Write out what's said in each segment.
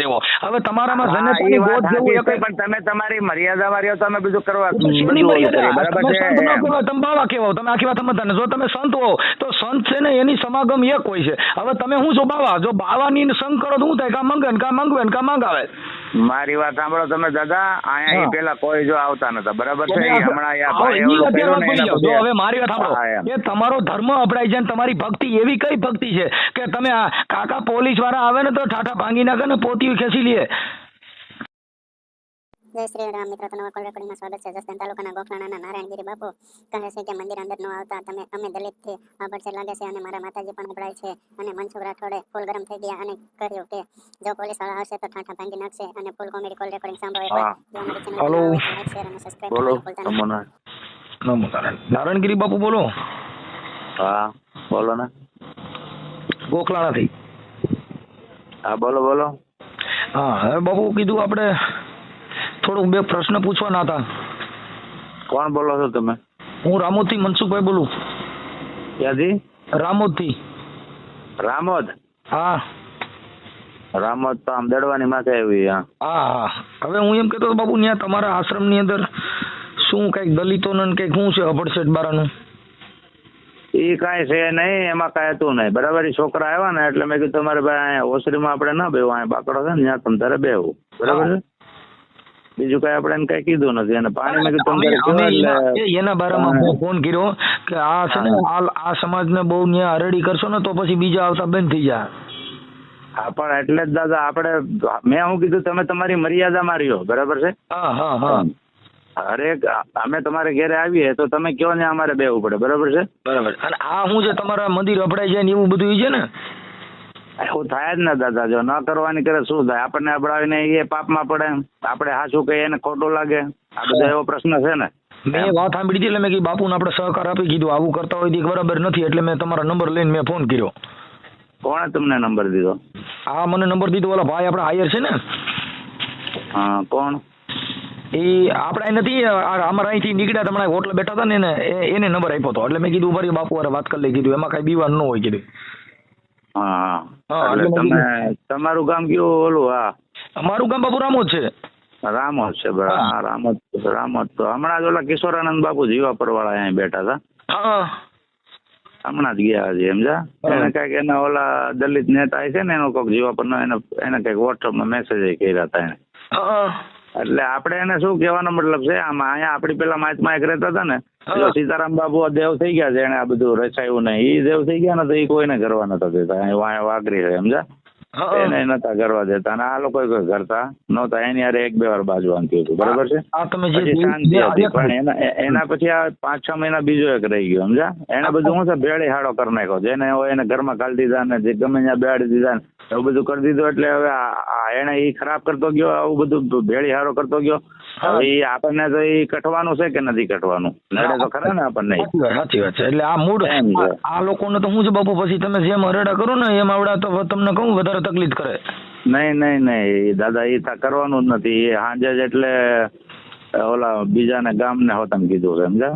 દેવો હવે તમારામાં હા, જનતાની ગોદ જેવું સાચી એ છે, કંઈ- પણ તમે તમારી મર્યાદામાં રહ્યો તમે બધું કરવા બરાબર તમે બાવા કેવો તમે આખી વાત સમજતા જો તમે સંત હો તો સંત છે ને એની સમાગમ એક હોય છે. હવે તમે શું છો બાવા જો બાવાની સંગ કરો તો હું થાય? કા મંગે ને કા મંગવે ને કા મંગાવે? મારી વાત સાંભળો તમે દાદા અહીંયા એ પેલા કોઈ જો આવતા નતા. બરાબર છે? હમણાં. જો હવે મારી વાત સાંભળો. કે તમારો ધર્મ અપડાય છે ને તમારી ભક્તિ એવી કઈ ભક્તિ છે? કે તમે કાકા પોલીસવાળા આવે ને તો ઠાઠા ભાંગી નાખે ને પોતી ખેંચી લે. જય શ્રી રામ. મિત્રો તમારું કોલ રેકોર્ડિંગમાં સ્વાગત છે. જસદન તાલુકાના ગોખલાણાના નારાયણગીરી બાપુ કહે છે કે મંદિર અંદર ન આવતા તમે અમે દલિતથી આભડછેદ લાગે છે અને મારા માતાજી પણ અભડાય છે અને મનસુખ રાઠોડે ફૂલ ગરમ થઈ ગયા અને કહ્યું કે જો પોલીસવાળા આવશે તો ઠાઠા ભાંગી નાખશે અને ફૂલ કોમેડી કોલ રેકોર્ડિંગ સાંભળો બોલો. નારાયણગીરી બાપુ બોલો. હા બોલો ને. ગોખલાણાથી. હા બોલો બોલો. હા હવે બાપુ કીધું આપણે થોડુંક બે પ્રશ્ન પૂછવાના હતા. કોણ બોલો છો તમે? હું રામોદથી મનસુખભાઈ બોલું. ક્યાંથી? રામોદથી રામોદ? હા. રામોદ તો આમ દડવાની માથે આવી હા. હા હવે હું એમ કહેતો બાબુ બાપુ ત્યાં તમારા આશ્રમની અંદર શું કંઈક દલિતો ને કંઈક શું છે અભડસેટ બારાનું? એ કાંઈ છે નહીં એમાં કાંઈ હતું નહીં. બરાબર એ છોકરા આવ્યા ને એટલે મેં કીધું તમારે ભાઈ અહીંયા ઓસરીમાં આપણે ના બેવું અહીંયા બાકડો છે ને ત્યાં તમે તારે બેવું બરાબર છે? બીજું કઈ આપણે કઈ કીધું નથી. અને પાણી મેં કીધું એના- બારામાં હું. ફોન કર્યો કે આ છે ને આ સમાજને બહુ ન્યા હરડી કરશો ને તો પછી બીજા આવતા બંધ થઈ જાય હા પણ એટલે જ દાદા આપણે મેં શું કીધું તમે તમારી મર્યાદા માર્યો. બરાબર છે? હા હા હા. હરેક અમે તમારે ઘરે આવીએ તો તમે કયો ને અમારે બેવું પડે. બરાબર છે? બરાબર. અને આ હું છે તમારા મંદિર અપડાઈ જાય ને એવું બધું છે ને એવું થાય જ ને દાદા જો ન કરવાની કરે શું થાય? આપણને અબડાવીને એ પાપમાં પડે. આપણે હાચું કહીએ એને ખોટું લાગે. આ બધો એવો પ્રશ્ન છે ને. મેં વાત સાંભળી હતી એટલે મેં કીધું બાપુને આપણે સહકાર આપી કીધું. આવું કરતા હોય તો બરાબર નથી. એટલે મેં તમારો નંબર લઈને મેં ફોન કર્યો. કોણે તમને નંબર દીધો? હા મને નંબર દીધો. ઓલા ભાઈ આપણા હાયર છે ને. હા કોણ? એ આપણે નથી અમારા અહીંથી નીકળ્યા તમારા હોટલ બેઠા હતા ને એને એને નંબર આપ્યો હતો. એટલે મેં કીધું ઊભા બાપુ વારે વાત કરી લઈ. કીધું એમાં કાંઈ બીવાનું ન હોય કીધું. હા. એટલે તમે તમારું ગામ કયું ઓલું હા? અમારું ગામ બાપુ રામોદ છે. રામોદ છે બરાબર રામોદ રામોદ તો. હમણાં જ ઓલા કિશોરાનંદ બાપુ જીવાપર વાળા અહીં બેઠા હતા. હા. હમણાં જ ગયા હજી સમજા. એને કંઈક એના ઓલા દલિત નેતા છે ને એનો કોઈક જીવાપરનો એને એને કંઈક વોટ્સઅપમાં મેસેજ કર્યા હતા એને. એટલે આપણે એને શું કહેવાનો મતલબ છે? આમાં અહીંયા આપણી પેલા માચમાં એક રહેતા હતા ને સીતારામ બાબુ દેવ થઈ ગયા છે એને આ બધું રચાયું નહીં એ દેવ થઈ ગયા ને તો ઈ કોઈને કરવા નતા દેતા વાઘરી છે સમજા એને નતા કરવા દેતા અને આ લોકો કોઈ કરતા નહોતા. એની હારે એક બે વાર બાજવાનું થયું હતું. બરાબર છે? શાંતિ હતી. પણ એના પછી આ પાંચ છ મહિના બીજો એક રહી ગયો સમજા એને બધું હું. છે ભેળી હાડો કરી નાખ્યો. જેને હોય એને ઘરમાં કાઢી દીધા ને જે ગમે ત્યાં બેહાડી દીધા ને એવું બધું કરી દીધું. એટલે હવે એને એ ખરાબ કરતો ગયો આવું બધું ભેળી હારો કરતો ગયો. હવે એ આપણને તો ઈ કટવાનું છે કે નથી કટવાનું? નડે તો ખરા ને આપણને. સાચી વાત છે. એટલે આ મૂળ આ- લોકોને તો હું છે બાપુ પછી તમે જેમ હરેડા કરો ને એમ આવડા તો તમને કહું વધારે તકલીફ કરે. નહીં નહીં નહીં. દાદા એ કરવાનું જ નથી. એ સાંજે જ એટલે ઓલા બીજાને ગામને હોતા કીધું છે સમજા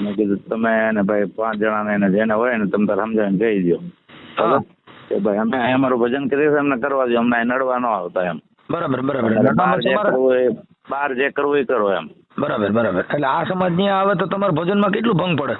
મેં કીધું તમે એને ભાઈ પાંચ જણાને એને જેને હોય ને તમે તારે સમજાવીને કહી દો. કે ભાઈ અમે અમારું ભજન કરીએ એમને કરવા દો અમને નડવા ન આવતા એમ. બરાબર બરાબર. બહાર જે કરવું એ કરવું કરો એમ. બરાબર બરાબર. એટલે આ સમાજ ત્યાં આવે તો તમારા ભજનમાં કેટલું ભંગ પડે?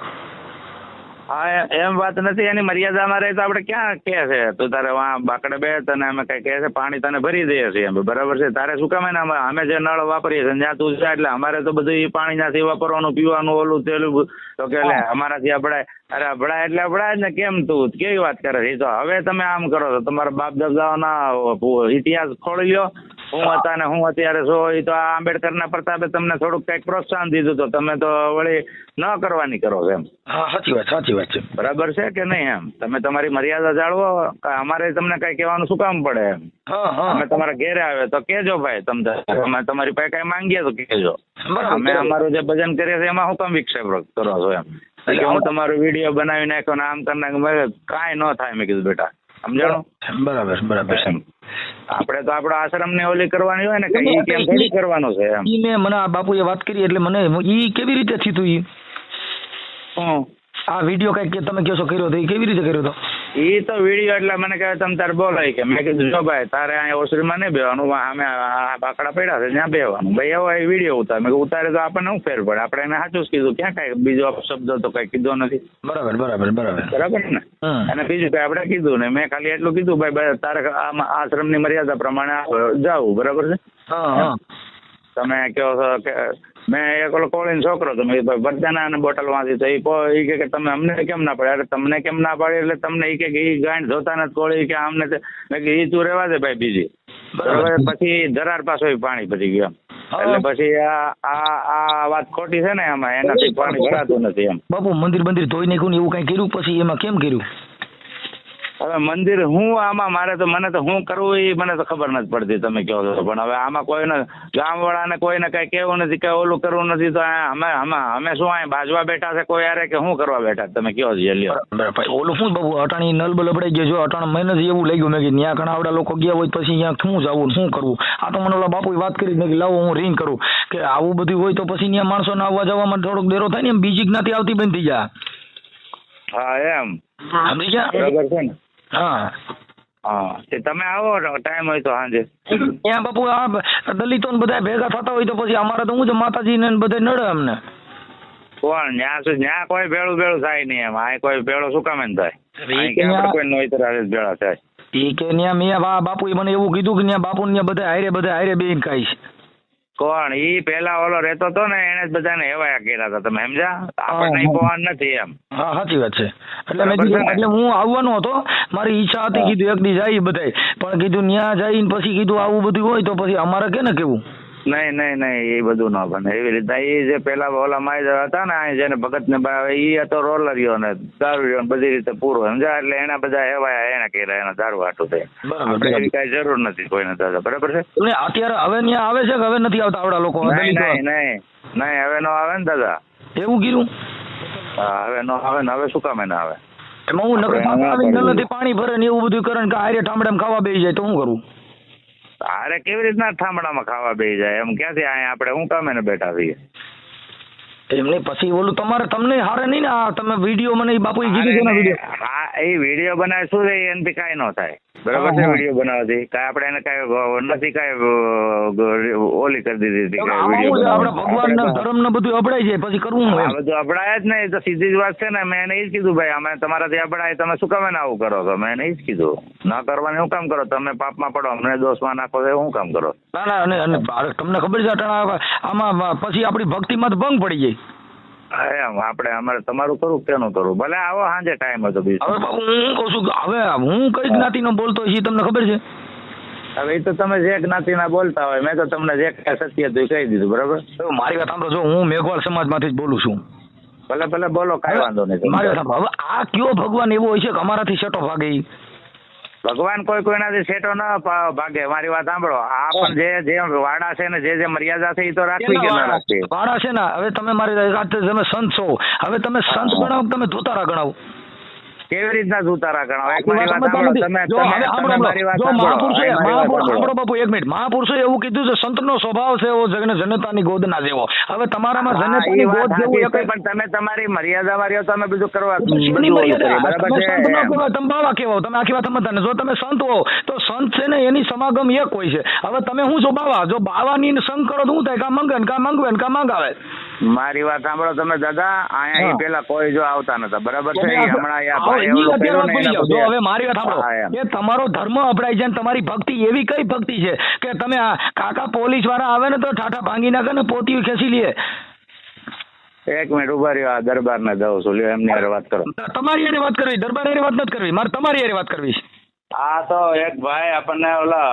હા એમ વાત નથી એની મર્યાદામાં રહે તો આપણે ક્યાં કે છે? તું તારે વાં બાકડે બે તને અમે કઈ કહે છે પાણી તને ભરી દઈએ છીએ એમ. બરાબર છે? તારે શું કામ એના અમે અમે જે નળ વાપરીએ છીએ ત્યાં તું છે એટલે અમારે તો બધું એ પાણી ત્યાંથી વાપરવાનું પીવાનું ઓલું તેલું તો કે લે અમારાથી આપણે અરે અભડાય એટલે અભડાય ને કેમ તું? કેવી વાત કરે છે? તો હવે તમે આમ કરો છો. તમારા બાપ દાદાઓના ઇતિહાસ ખોલી લ્યો. હું હતા ને હું અત્યારે છો એ તો આ આંબેડકરના પ્રતાપે તમને થોડુંક કંઈક પ્રોત્સાહન દીધું તો તમે તો વળી ન કરવાની કરો એમ. હા સાચી વાત સાચી વાત છે. બરાબર છે કે નહીં એમ? તમે તમારી મર્યાદા જાળવો અમારે તમને કઈ કહેવાનું શું કામ પડે એમ? અમે તમારા ઘેરે આવે તો કેજો ભાઈ તમને. અમે તમારી પાસે કઈ માંગીએ તો કેજો અમે અમારું જે ભજન કરીએ છીએ એમાં હું કામ વિક્ષેપ કરો છો એમ? એટલે હું તમારો વીડિયો બનાવી નાખ્યો ને આમ કરી નાખ્યો કાંઈ ન થાય મેં કીધું બેટા. સમજાણું? બરાબર બરાબર આપણે તો આપણો આશ્રમ ને ઓલી કરવાની હોય ને કે ઈ કેમ થોડી કરવાનું છે એમ. ઈ મેં મને આ બાપુએ વાત કરી એટલે મને ઈ કેવી રીતે થયું ઈ? આ વીડિયો કંઈક તમે કહો છો કર્યો તો એ કેવી રીતે કર્યો હતો ઈ તો વીડિયો એટલે મને કહે તમે તારે બોલાય કે? મેં કીધું જો ભાઈ તારે અહીંયા ઓસરીમાં નહીં બેવાનું અમે બાકડા પડ્યા છે ત્યાં બેવાનું ભાઈ એવો એ વીડિયો ઉતાર. મેં ઉતારે તો આપણને શું ફેર પડે? આપણે એને સાચું જ કીધું ક્યાં કાંઈ બીજો શબ્દ તો કઈ કીધો નથી. બરાબર બરાબર બરાબર. બરાબર ને? અને બીજું કઈ આપણે કીધું ને મેં ખાલી એટલું કીધું ભાઈ તારે આશ્રમની મર્યાદા પ્રમાણે જાવું બરાબર છે? તમે કહો છો કે મેં એક ઓલો કોળીનો છોકરો હતો મેં બધાના અને બોટલમાંથી તો એ કે કે તમે અમને કેમ ના પાડે અરે તમને કેમ ના પાડે એટલે તમને એ કે એ ગાંઠ જોતા નથી કોળી કે આમને તે મેં કે એ તું રહેવા દે ભાઈ બીજી. બરાબર. પછી ધરાર પાછો પાણી ભરી ગયું એટલે પછી આ આ આ વાત ખોટી છે ને એમાં એનાથી પાણી ભરાતું નથી એમ. બાપુ મંદિર બંદિર ધોઈ નાખ્યું એવું કઈ કર્યું? પછી એમાં કેમ કર્યું? હવે મંદિર હું આમાં મારે તો મને તો હું કરવું એ મને તો ખબર નથી પડતી તમે કહો છો. પણ હવે આમાં કોઈને ગામવાળાને કોઈને કઈ કેવું નથી કઈ ઓલું કરવું નથી તો અમે અમે અમે શું અહીંયા બાજવા બેઠા છે કોઈ યારે કે શું કરવા બેઠા તમે કહો છો લ્યો ઓલું શું બાબુ અટાણી નલ બલ અબડાઈ ગયો જો અટાણ મને જ એવું લાગ્યું. મેં કે ત્યાં ઘણા આવડા લોકો ગયા હોય પછી ત્યાં શું જવું શું કરવું? આ તો મને ઓલા બાપુએ વાત કરી મેં કે લાવો હું રિંગ કરું. કે આવું બધું હોય તો પછી ત્યાં માણસોને આવવા જવામાં થોડોક ડેરો થાય ને એમ બીજી જ્ઞાતિ આવતી બંધ થઈ જાય. હા એમ. સમજી ગયા? હા. હા તે તમે આવો ટાઈમ હોય તો સાંજે. ત્યાં બાપુ આ દલિતો ને બધા ભેગા થતા હોય તો પછી અમારે તો શું છે માતાજી ને બધે નડે અમને. કોણ? ન્યા શું ન્યા કોઈ ભેળું ભેળું થાય નહીં એમ. આ કોઈ ભેળો શું કામ એમ થાય? કોઈ નોઈતર હારે ભેળા થાય. ઈ કે ન્યા મેં બાપુ મને એવું કીધું કે ન્યા બાપુ ને બધા હારે બધા હારે બેન ખાઈ છે. કોણ? ઈ પેલા ઓલો રહેતો હતો ને એને જ બધાને હેવાયા કર્યા હતા. તમે સમજ્યા? આપણને પોવાન નથી એમ. હા સાચી વાત છે. એટલે મેં કીધું એટલે હું આવવાનો હતો. મારી ઈચ્છા હતી કીધું એક દી જાય બધાય. પણ કીધું ત્યાં જઈને પછી કીધું આવું બધું હોય તો પછી અમારે કે ને કેવું? નહીં નહીં નહીં એ બધું ન બને. એવી રીતના એ જે પેલા ઓલા માય હતા ને અહીં જેને ભગત ને એ હતો રોલરીઓ ને દારૂ રહ્યો બધી રીતે પૂરો સમજાય? એટલે એના બધા એવા એને કર્યા એના દારૂ હાટું થાય આપણે એવી કઈ જરૂર નથી કોઈને દાદા. બરાબર છે? અત્યારે હવે ત્યાં આવે છે કે હવે નથી આવતા આવડા લોકો? નહીં નહીં નહીં. નહીં હવે નો આવે ને દાદા. એવું કીધું? હવે નો આવે ને હવે શું કામ એને આવે? એમાં હું નકર પાણી ભરે ને એવું બધું કરે ને કે આરે ઠામડે ખાવા બેસી જાય તો શું કરું? અરે કેવી રીતના ઠામડામાં ખાવા બે જાય? એમ ક્યાંથી અહીંયા આપણે? હું કામે ને બેઠા છીએ? એમ પછી ઓલું તમારે તમને હારે નહીં ને આ તમે વીડિયો મને બાપુ કીધું છે ને વીડિયો? હા એ વીડિયો બનાવે શું છે એનથી કાંઈ ન થાય. બરાબર છે. વીડિયો બનાવવાથી? કાંઈ આપણે એને કાંઈ નથી કાંઈ ઓલી કરી દીધી હતી આપણે ભગવાન ને ધર્મ ને બધું અપડાય છે પછી કરવું હોય. બધું અપડાય જ નહીં તો સીધી જ વાત છે ને મેં એને એ જ કીધું ભાઈ અમે તમારાથી અપડાય તમે શું કામ એને આવું કરો છો? મેં એને એ જ કીધું ના કરવાનું શું કામ કરો? તમે પાપમાં પડો અમને દોષમાં નાખો છો શું કામ કરો? ના ના અને તમને ખબર છે આમાં પછી આપણી ભક્તિમાં તો ભંગ પડી જાય. આપણે અમારે તમારું કરું કેનું કરું ભલે આવો સાંજે ટાઈમ હતો બીજો. હવે બાપુ હું કહું છું કે હવે હું કઈ જ્ઞાતિનો બોલતો છે તમને ખબર છે? હવે એ તો તમે જે જ્ઞાતિના બોલતા હોય મેં તો તમને જે કાંઈ સત્ય હતું કહી દીધું બરાબર? મારી વાત સાંભળો જો હું મેઘવાળ સમાજમાંથી જ બોલું છું. ભલે ભલે બોલો કાંઈ વાંધો નહીં મારી વાત સાંભળો. હવે આ કયો ભગવાન એવો હોય છે કે અમારાથી સેટો ભાગે? ભગવાન કોઈ કોઈનાથી સેટો ન ભાગે મારી વાત સાંભળો. આ પણ જે જે વાડા છે ને જે જે મર્યાદા છે એ તો રાખવી કે ના રાખવી? વાડા છે ને હવે તમે મારી સાથે તમે સંત છો. હવે તમે સંત ગણાવો તમે ધોતારા ગણાવો? કેવી રીતના સુતારા ગણાવો એક મારી વાત સાંભળો તમે તમે મારી વાત સાંભળો. બાપુ એક મિનિટ. મહાપુરુષો એવું કીધું છે સંતનો સ્વભાવ છે એવો જગને જનતાની ગોદના જેવો. હવે તમારામાં જનતાની ગોદ જેવું એક પણ તમે તમારી મર્યાદામાં રહ્યો તમે બધું કરવા બરાબર તમે છે ન તમે બાવા કેવો તમે આખી વાત સમજતા નથી. જો તમે સંત હો તો સંત છે ને એની સમાગમ એક હોય છે. હવે તમે શું છો બાવા? જો બાવાની સંગ કરો તો હું થાય? કા મંગન કા મંગવે ને કા મંગાવે? મારી વાત સાંભળો તમે દાદા અહીંયા પેલા કોઈ જો આવતા નતા. બરાબર છે? હમણાં. જો હવે મારી વાત સાંભળો. કે તમારો ધર્મ અપડાય છે તમારી ભક્તિ એવી કઈ ભક્તિ છે કે તમે કાકા પોલીસવાળા આવે ને તો ઠાઠા ભાંગી નાખે ને પોતી ખેંચી લે. એક મિનિટ ઊભા રહ્યો. આ દરબાર ને દઉં છું. લ્યો એમની હારે વાત કરો. તમારી હારે વાત કરવી. દરબાર હારે વાત નથી કરવી. મારે તમારી હારે વાત કરવી છે. આ તો એક ભાઈ આપણને ઓલા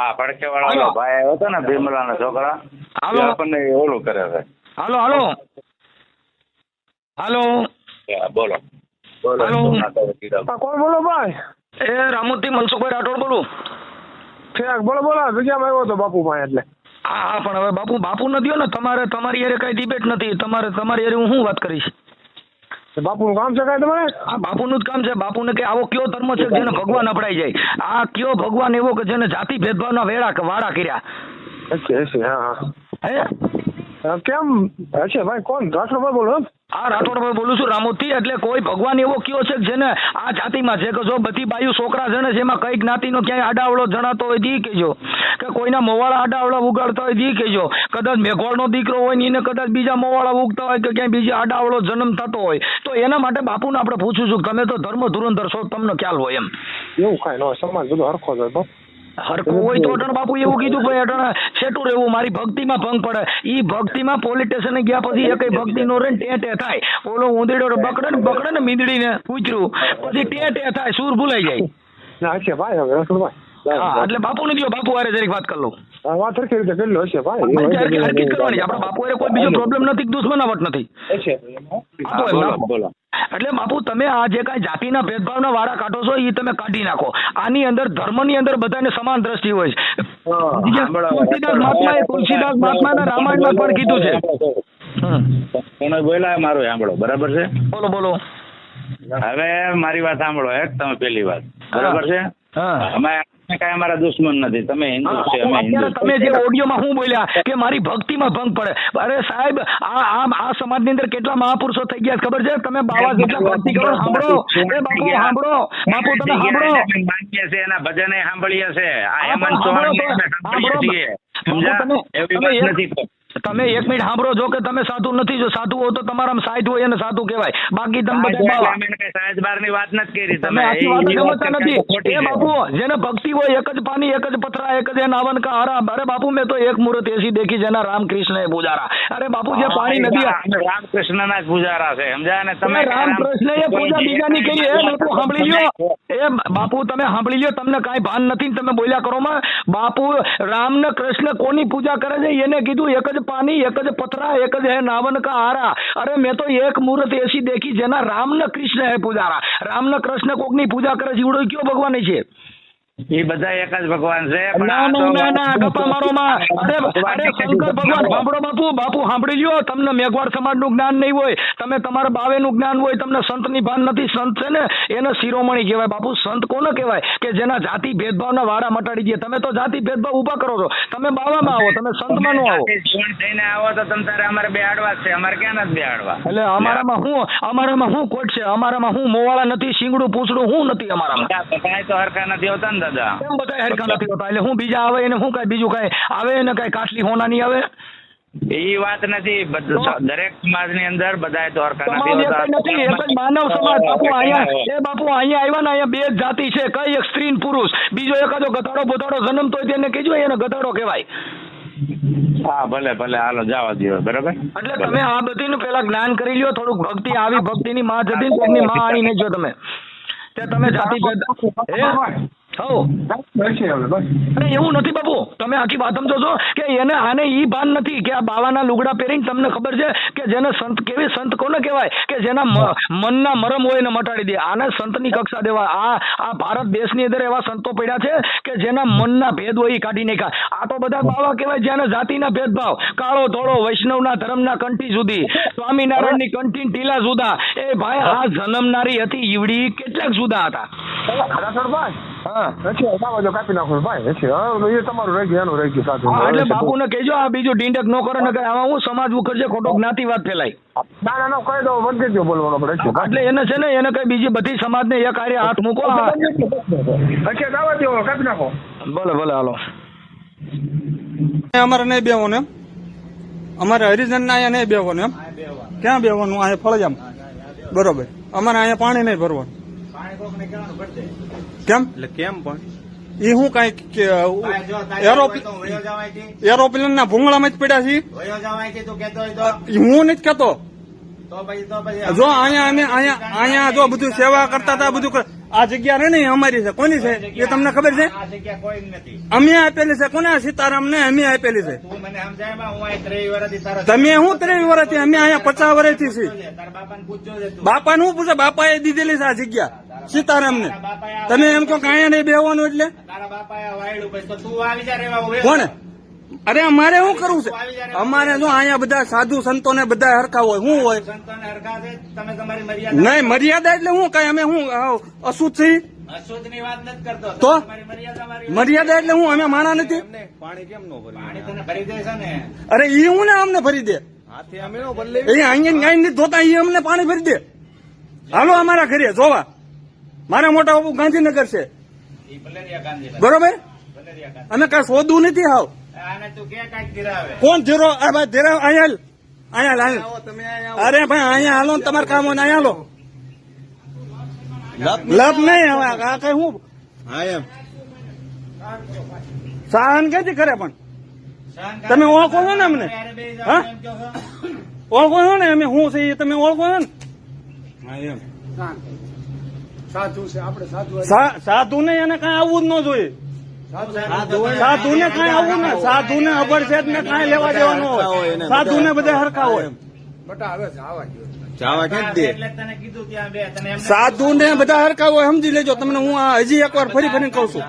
આ ભડકે વાળા ભાઈ આવ્યો હતો ને ભીમલા ના છોકરા. આપણને ઓલું કરે છે. હાલો હાલો હાલો બોલો બોલો હાલો. કોણ બોલો ભાઈ એ રામુદ્દી મનસુખભાઈ રાઠોડ બોલું ઠીક બોલો બોલો જગ્યામાં આવ્યો હતો બાપુ ભાઈ એટલે હા હા પણ હવે બાપુ બાપુ નથી હો ને. તમારે તમારી હારે કઈ ડિબેટ નથી. તમારે તમારી હારે હું શું વાત કરીશ? બાપુનું કામ છે કાંઈ તમારે? આ બાપુનું જ કામ છે. બાપુને કે આવો કયો ધર્મ છે જેને ભગવાન અપડાઈ જાય. આ કયો ભગવાન એવો કે જેને જાતિ ભેદભાવના વેળા વાળા કર્યા. હા? કેમ? ભાઈ કોણ? રાઠોડભાઈ બોલો? હા રાઠોડભાઈ બોલું છું રામોદથી એટલે કોઈ ભગવાન એવો કયો છે કે જેને આ જાતિમાં છે કે જો બધી બાયુ છોકરા જણે છે એમાં કંઈક જ્ઞાતિનો ક્યાંય આડાવડો જણાતો હોય દી કહેજો. કે કોઈના મોવાળા આડાવડા ઉગાડતા હોય દી કહેજો. કદાચ મેઘવાળનો દીકરો હોય ને એને કદાચ બીજા મોવાળા ઉગતા હોય કે ક્યાંય બીજા આડાવડો જન્મ થતો હોય. તો એના માટે બાપુને આપણે પૂછું છું તમે તો ધર્મ ધુરંધર છો તમને ખ્યાલ હોય એમ. એવું કાંઈ ન હોય સમાજ બધું હરખો જ હોય હરખું હોય તો અટણ બાપુ એવું કીધું ભાઈ અટણ છેટું રહેવું મારી ભક્તિમાં ભંગ પડે. ઈ ભક્તિમાં પોલીસ સ્ટેશને ગયા પછી એ કઈ ભક્તિ નો રે ટેટે ટે ટે થાય. ઓલો ઉંદરડો બકડે ને બકડે ને મીંદડીને પૂછ્યું. પછી ટે ટે થાય સૂર ભૂલાઈ જાય. ના છે ભાઈ હવે હા એટલે બાપુ ને દો બાપુ હારે જરીક વાત કરી લઉં. હા, વાત સરખી રીતે કરી લો હશે ભાઈ. ભાઈ, હરકત હરકત કરવાની. આપણા બાપુ કોઈ બીજો પ્રોબ્લેમ નથી દુશ્મનાવટ નથી. હશે હા, તો એમ બોલો એટલે બાપુ તમે આ જે કાંઈ જાતિના ભેદભાવના વાળા કાઢો છો એ તમે કાઢી નાખો. આની અંદર ધર્મની અંદર બધાને સમાન દ્રષ્ટિ હોય છે. હા. તુલસીદાસ મહાત્માએ તુલસીદાસ મહાત્માના રામાયણમાં પણ કીધું છે. કોને બોલ્યા મારો સાંભળો. બરાબર છે? બોલો બોલો. હવે મારી વાત સાંભળો એક તમે પેલી વાત. બરાબર છે? અમે કાંઈ અમારા દુશ્મન નથી. તમે હિન્દુ છે અમે હિન્દુ તમે જે ઓડિયોમાં હું બોલ્યા કે મારી ભક્તિમાં ભંગ પડે. અરે સાહેબ આ આ આ સમાજની અંદર કેટલા મહાપુરુષો થઈ ગયા ખબર છે? તમે બાવા જેટલા ભક્તિ કરો સાંભળો. એ બાપુ સાંભળો. બાપુ તમે સાંભળો. માનીએ છીએ એના ભજને સાંભળીએ છે. આ હેમંત પણ સાંભળો તમે- એવી વાત નથી તમે એક મિનિટ સાંભળો જો કે તમે સાધુ નથી જો સાધુ હો તો તમારા સાહિત્ય હોય એને સાધુ કહેવાય. બાકી તમે કઈ વાત નથી કરી. તમે સમજતા નથી. એ બાપુ જેને ભક્તિ હોય એક જ પાણી એક જ પથરા એક જ એના નાવન કા હરા. અરે બાપુ મેં તો એક મુહૂર્ત એસી દેખી જેના રામકૃષ્ણ એ પૂજારા અરે બાપુ જે પાણી નદી રામકૃષ્ણ ના જ પૂજારા છે સમજાય? ને તમે રામકૃષ્ણ એ પૂજા બીજાની કરી એ બાપુ સાંભળી લ્યો. એ બાપુ તમે સાંભળી લ્યો તમને કાંઈ ભાન નથી ને તમે બોલ્યા કરો. માં બાપુ રામ ને કૃષ્ણ કોની પૂજા કરે છે? એને કીધું એક જ એક જ પથરા, એક જ હે નાવન કા હારા. અરે મેં તો એક મુહૂર્ત એસી દેખી જેના રામ ને કૃષ્ણ હે પૂજારા. રામ ને કૃષ્ણ કોકની પૂજા કરે છે, ઈવડો કયો ભગવાન છે? એ બધા એક જ ભગવાન છે ના ના ના ના ગપ્પા મારો માં અરે અરે શંકર ભગવાન સાંભળો બાપુ બાપુ સાંભળી લ્યો તમને મેઘવાડ સમાજનું જ્ઞાન નહીં હોય તમે તમારા બાવેનું જ્ઞાન હોય તમને સંતની ભાન નથી. સંત છે ને એને શિરોમણી કહેવાય બાપુ. સંત કોને કહેવાય? કે જેના જાતિ ભેદભાવના વાડા મટાડી દે. તમે તો જાતિ ભેદભાવ ઊભા કરો છો. તમે બાવામાં આવો તમે સંતમાં નો આવો. થઈને આવો તો તમે તારે અમારે બે જ છે. અમારે ક્યાં નથી આડવા? એટલે અમારામાં હું અમારામાં હું કોટ છે? અમારામાં હું મોવાળા નથી શિંગડું પૂછડું હું નથી અમારામાં. બધા તો હરખા નથી હોતા ને દાદા. કેમ બધા હરખા નથી હોતા એટલે હું બીજા આવે એને શું કઈ બીજું કઈ આવે એને કઈ કાટલી હોનાની આવે? એ વાત નથી. બધું દરેક અંદર સમાજ નથી એક હોતા. જ નથી. એક જ માનવ સમાજ. બાપુ અહીંયા એ બાપુ અહીંયા આવ્યા ને અહીંયા બે જ જાતિ છે. કઈ એક સ્ત્રી પુરુષ. બીજો એકાદો ગધાડો બોધાડો જન્મતો હોય તેને કહેજો એને ગધાડો કહેવાય. હા ભલે ભલે. હાલો જવા દો બરાબર? એટલે તમે આ બધીનું પેલા જ્ઞાન કરી લ્યો. થોડુંક ભક્તિ આવી ભક્તિની માં જતી ની માં આણી જો તમે. તે તમે જાતિ ભેદ એવું નથી આને સંત કેવી કક્ષા દેવા. આ આ ભારત દેશની અંદર એવા સંતો પડ્યા છે કે જેના મનના ભેદ હોય એ કાઢી નાખ્યા. આ તો બધા બાવા કહેવાય જેના જાતિના ભેદભાવ. કાળો, ધોળો, વૈષ્ણવના ધર્મના કંઠી સુધી સ્વામિનારાયણની કંઠી ટીલા જુદા. એ ભાઈ, આ જન્મનારી હતી ઈવડી કેટલાક જુદા હતા. રાઠોડભાઈ હા હશે બાબા કાપી નાખો ભાઈ હશે એ તમારું રહી ગયું એનું રહી ગયું સાચું એટલે બાપુને કહેજો આ બીજું ડીંડક ન કરે ને કે આમાં હું સમાજ ઉખડશે ખોટો જ્ઞાતિવાદ ફેલાય ના ના ના કહી દો બોલવાનો હશે એટલે એને છે ને એને કઈ બીજી બધી સમાજને એક હારે હાથ મૂકો આ- દાવા દો કાપી નાખો ભલે ભલે હાલો અમારે નહીં બેવાનું એમ અમારે હરિજન ના અહીંયા નહીં બેવાનું એમ ક્યાં બેવાનું અહીંયા ફળજામ બરોબર અમારે અહીંયા પાણી નહીં ભરવાનું કેમ? એટલે કેમ પણ? એ હું કઈ એરોપ્લેન ના ભૂંગળામાં જ પડ્યા છે વયો જવાય તું કેતો હોય તો. ઈ હું નથી કેતો જો અહીંયા અમે અહીંયા અહીંયા જો બધું સેવા કરતા હતા બધું આ જગ્યા રે ને અમારી છે. કોની છે? એ તમને ખબર છે? અમે આપેલી છે. કોને? સીતારામ ને અમે આપેલી છે. તું મને સમજાય બા, હું ત્રેવી ત્રેવીસ વર્ષથી તમે અમે અહીંયા પચાસ વર્ષથી છીએ. બાપા નું પૂછે? બાપા એ દીધેલી છે આ જગ્યા. સીતારામ ને તમે એમ કહો કાંઈ નહીં બેવાનું એટલે. કોણ? અરે અમારે શું કરવું છે? અમારે શું અહીંયા બધા સાધુ સંતો ને બધા હરખા હોય શું હોય? સંતોને હરખા છે તમે તમારી મર્યાદા નહીં મર્યાદા એટલે શું કઈ? અમે શું અશુદ્ધ છીએ? અશુદ્ધની વાત નથી કરતો. તો? મર્યાદા એટલે હું? અમે માણા નથી? પાણી તને ભરી દે છે ને. અરે ઈ હું ને અમને ભરી દે? એ અહીંયા ધોતા એ અમને પાણી ભરી દે. હાલો અમારા ઘરે જોવા. મારા મોટા બાપુ ગાંધીનગર છે. ઈ ભલેરિયા ગાંધી બરોબર? અમે કઈ શોધવું નથી હાવ. આને તું કે કાંઈક ધીરાવે? કોણ ધીરો? આ ભાઈ ધીરો અહીંયા. અહીંયા હાલ. અરે ભાઈ અહીંયા હાલો ને તમારે કામ ને અહીંયા હાલો. લપ નહીં હવે આ કઈ હું? સહન ક્યાંથી કરે પણ? તમે ઓળખો છો ને અમને? હા? એમ? ઓળખો છો ને અમે? હું છે તમે ઓળખો છો ને? સાધુ છે આપણે સાધુ સાધુ ને એને કઈ આવવું જ ન જોઈએ. સાધુ ને કઈ આવવું ને સાધુ ને અભરછેદ ને કઈ લેવા દેવાનું હોય. સાધુ ને બધા હરખા હોય. બટા હવે જવા દો? એટલે તને કીધું ત્યાં બે તને એમ સાધુ ને બધા હરખા હોય સમજી લેજો. તમને હું હજી હજી એકવાર ફરી ફરી કહું છું.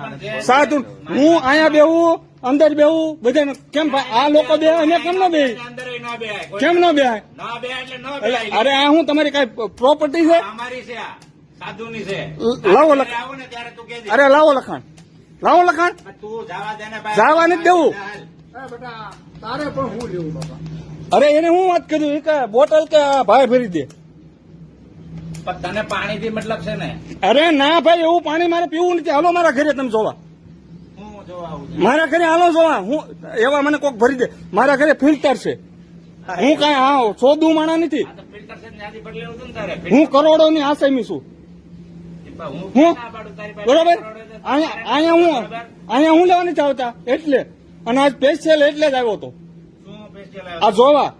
સાધુ હું અહીંયા બેહું અંદર બેહું બધાને કેમ ભાઈ આ લોકો બે અમે કેમ ન બે? કેમ ન બે ન બેહાય એટલે ન બેહાય. અરે આ હું તમારી કઈ પ્રોપર્ટી છે? અમારી છે આ. સાધુની છે. લાવો લખાણ. અરે લાવો લખાણ. લાવો લખાણ. જવા દે ને ભાઈ. જવા નથી દેવું. હાલ. એ બેટા તારે પણ હું લેવું બાપા? અરે એને હું વાત કર્યું કે બોટલ કે ભાઈ ભરી દે. તને પાણી થી મતલબ છે ને? અરે ના ભાઈ એવું પાણી મારે પીવું નથી. હાલો મારા ઘરે તમે જોવા. હું જોવા આવું છું. મારા ઘરે હાલો જોવા. હું એવા મને કોક ભરી દે. મારા ઘરે ફિલ્ટર છે. હું કઈ હા સોદું માણા નથી. હું કરોડો ની આસામી છું. હું? હું ના પાડું તારી પાસે બરોબર. તો અહીંયા હું અહીંયા હું લેવાની ચાવતા એટલે. અને આજ સ્પેશિયલ એટલે જ આવ્યો હતો. આ જોવા.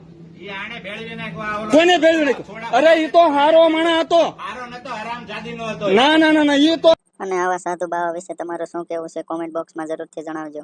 કોઈને ભેળવી નાખ્યો? અરે એ તો હારો માણા હતો. હારો નતો હરામ જાદીનો હતો. ના ના ના ના એ તો અને આવા સાધુ બાવા વિશે તમારું શું કેવું છે? કોમેન્ટ બોક્સમાં જરૂરથી જણાવજો.